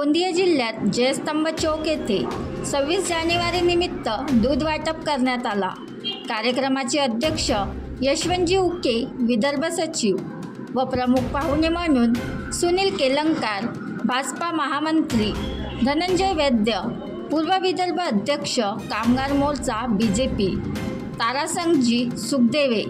गोंदिया जिल्ह्यात जयस्तंभ चौक येथे सव्वीस जानेवारी निमित्त दूध वाटप करण्यात आला. कार्यक्रमाचे अध्यक्ष यशवंतजी उके विदर्भ सचिव व प्रमुख पाहुणे म्हणून सुनील केलंकार भाजपा महामंत्री धनंजय वैद्य पूर्व विदर्भ अध्यक्ष कामगार मोर्चा बी जे पी तारासंगजी सुखदेवे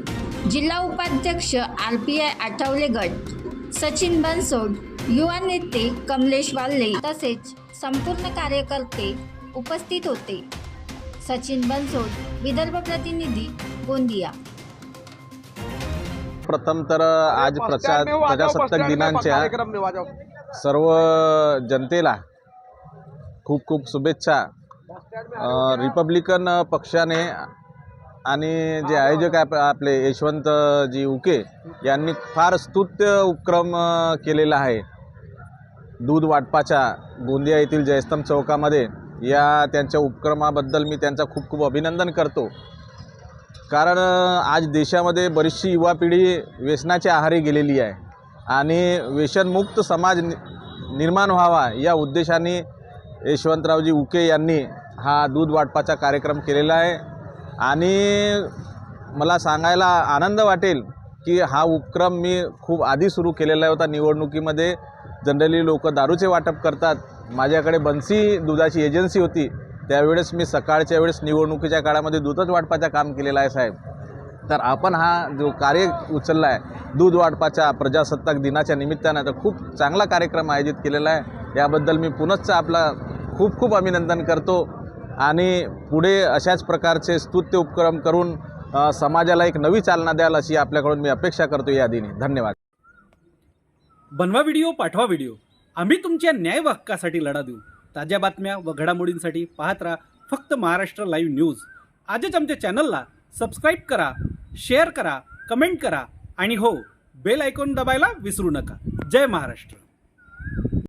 जिल्हा उपाध्यक्ष आर पी आय आठवले गट सचिन बनसोड युवा नेते कमलेश वाल्ले तसेच संपूर्ण कार्यकर्ते उपस्थित होते. सचिन बनसोड विदर्भ प्रतिनिधी गोंदिया. प्रथम तर आज प्रचा प्रजासत्ताक दिनांच्या सर्व जनतेला खूप खूप शुभेच्छा. रिपब्लिकन पक्षाने आणि जे आयोजक आहे आप- आपले यशवंतजी उके यांनी फार स्तुत्य उपक्रम केलेला आहे. दूध वाटपाच्या गोंदिया येथील जयस्तंभ चौकामध्ये या त्यांच्या उपक्रमाबद्दल मी त्यांचा खूप खूप अभिनंदन करतो. कारण आज देशामध्ये बरीचशी युवा पिढी व्यसनाच्या आहारी गेलेली आहे आणि व्यसनमुक्त समाज निर्माण व्हावा या उद्देशाने यशवंतरावजी उके यांनी हा दूध वाटपाचा कार्यक्रम केलेला आहे. आणि मला सांगायला आनंद वाटेल की हा उपक्रम मी खूप आधी सुरू केलेला होता निवडणुकीमध्ये. जनरली लोक दारूचे वाटप करतात. माझ्याकडे बन्सी दुधाची एजन्सी होती. त्यावेळेस मी सकाळच्या वेळेस निवडणुकीच्या काळामध्ये दूधच वाटपाचं काम केलेलं आहे साहेब. तर आपण हा जो कार्य उचलला आहे दूध वाटपाच्या प्रजासत्ताक दिनाच्या निमित्तानं तर खूप चांगला कार्यक्रम आयोजित केलेला आहे. याबद्दल मी पुनश्च आपला खूप खूप अभिनंदन करतो. आणि पुढे अशाच प्रकारचे स्तुत्य उपक्रम करून समाजाला एक नवी चालना द्याल अशी आपल्याकडून मी अपेक्षा करतो या दिनी. धन्यवाद. बनवा व्हिडिओ पाठवा व्हिडिओ. आम्ही तुमच्या न्याय हक्कासाठी लढा देऊ. ताज्या बातम्या व घडामोडींसाठी पाहत राहा फक्त महाराष्ट्र लाईव्ह न्यूज. आजच आमच्या चॅनलला सबस्क्राईब करा शेअर करा कमेंट करा आणि हो बेल आयकॉन दबायला विसरू नका. जय महाराष्ट्र.